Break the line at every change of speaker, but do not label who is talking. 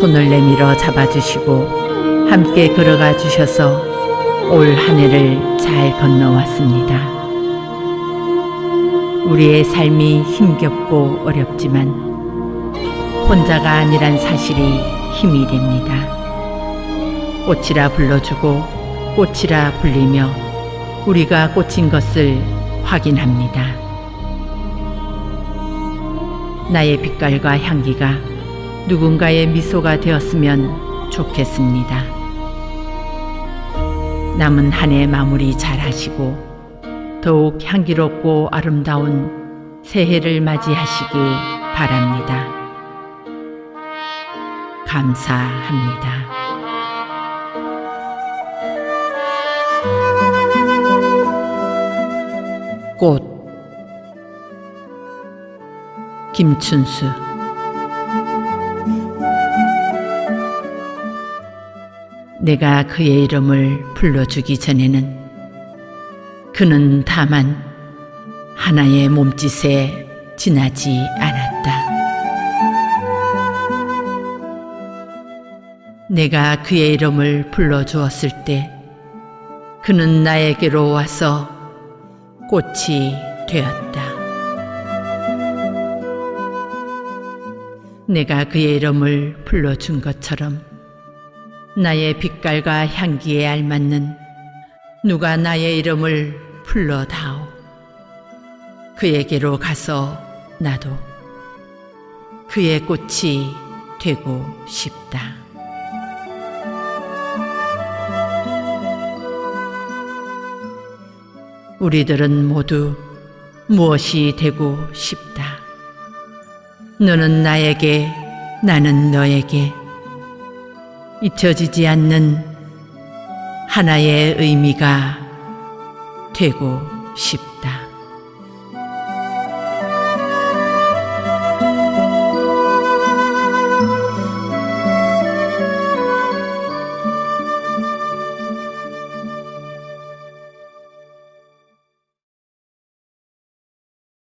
손을 내밀어 잡아주시고 함께 걸어가 주셔서 올 한 해를 잘 건너왔습니다. 우리의 삶이 힘겹고 어렵지만 혼자가 아니란 사실이 힘이 됩니다. 꽃이라 불러주고 꽃이라 불리며 우리가 꽂힌 것을 확인합니다. 나의 빛깔과 향기가 누군가의 미소가 되었으면 좋겠습니다. 남은 한 해 마무리 잘 하시고 더욱 향기롭고 아름다운 새해를 맞이하시기 바랍니다. 감사합니다. 꽃 김춘수 내가 그의 이름을 불러주기 전에는 그는 다만 하나의 몸짓에 지나지 않았다. 내가 그의 이름을 불러주었을 때 그는 나에게로 와서 꽃이 되었다. 내가 그의 이름을 불러준 것처럼 나의 빛깔과 향기에 알맞는 누가 나의 이름을 불러다오. 그에게로 가서 나도 그의 꽃이 되고 싶다. 우리들은 모두 무엇이 되고 싶다. 너는 나에게, 나는 너에게 잊혀지지 않는 하나의 의미가 되고 싶다.